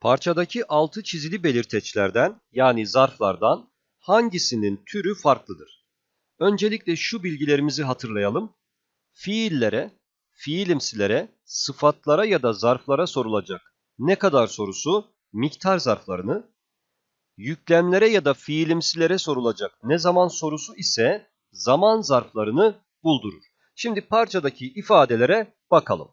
Parçadaki altı çizili belirteçlerden yani zarflardan hangisinin türü farklıdır? Öncelikle şu bilgilerimizi hatırlayalım. Fiillere, fiilimsilere, sıfatlara ya da zarflara sorulacak ne kadar sorusu miktar zarflarını, yüklemlere ya da fiilimsilere sorulacak ne zaman sorusu ise zaman zarflarını buldurur. Şimdi parçadaki ifadelere bakalım.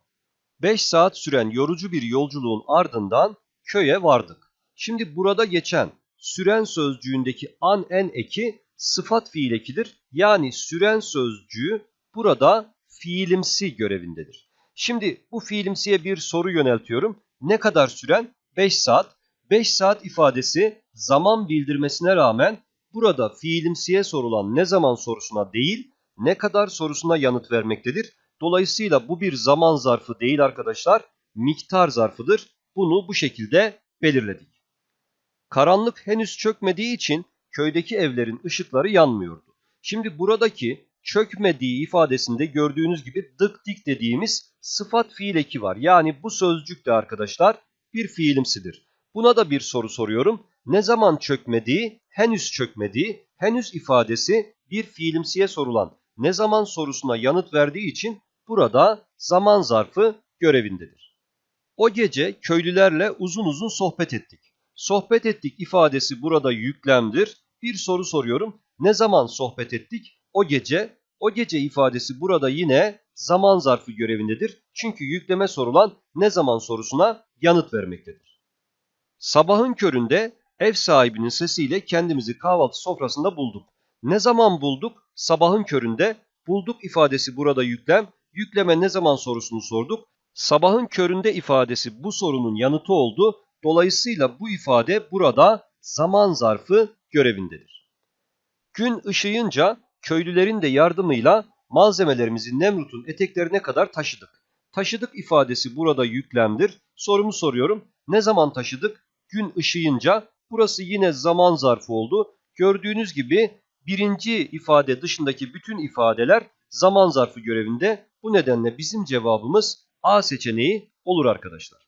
5 saat süren yorucu bir yolculuğun ardından köye vardık. Şimdi burada geçen süren sözcüğündeki an en eki sıfat fiil ekidir. Yani süren sözcüğü burada fiilimsi görevindedir. Şimdi bu fiilimsiye bir soru yöneltiyorum. Ne kadar süren? 5 saat. 5 saat ifadesi zaman bildirmesine rağmen burada fiilimsiye sorulan ne zaman sorusuna değil, ne kadar sorusuna yanıt vermektedir. Dolayısıyla bu bir zaman zarfı değil arkadaşlar, miktar zarfıdır. Bunu bu şekilde belirledik. Karanlık henüz çökmediği için köydeki evlerin ışıkları yanmıyordu. Şimdi buradaki çökmediği ifadesinde gördüğünüz gibi dık dik dediğimiz sıfat fiil eki var. Yani bu sözcük de arkadaşlar bir fiilimsidir. Buna da bir soru soruyorum. Ne zaman çökmediği, henüz çökmediği, henüz ifadesi bir fiilimsiye sorulan ne zaman sorusuna yanıt verdiği için burada zaman zarfı görevindedir. O gece köylülerle uzun uzun sohbet ettik. Sohbet ettik ifadesi burada yüklemdir. Bir soru soruyorum. Ne zaman sohbet ettik? O gece. O gece ifadesi burada yine zaman zarfı görevindedir. Çünkü yükleme sorulan ne zaman sorusuna yanıt vermektedir. Sabahın köründe ev sahibinin sesiyle kendimizi kahvaltı sofrasında bulduk. Ne zaman bulduk? Sabahın köründe. Bulduk ifadesi burada yüklem. Yükleme ne zaman sorusunu sorduk. Sabahın köründe ifadesi bu sorunun yanıtı oldu. Dolayısıyla bu ifade burada zaman zarfı görevindedir. Gün ışıyınca köylülerin de yardımıyla malzemelerimizi Nemrut'un eteklerine kadar taşıdık. Taşıdık ifadesi burada yüklemdir. Sorumu soruyorum. Ne zaman taşıdık? Gün ışıyınca. Burası yine zaman zarfı oldu. Gördüğünüz gibi birinci ifade dışındaki bütün ifadeler zaman zarfı görevinde. Bu nedenle bizim cevabımız A seçeneği olur arkadaşlar.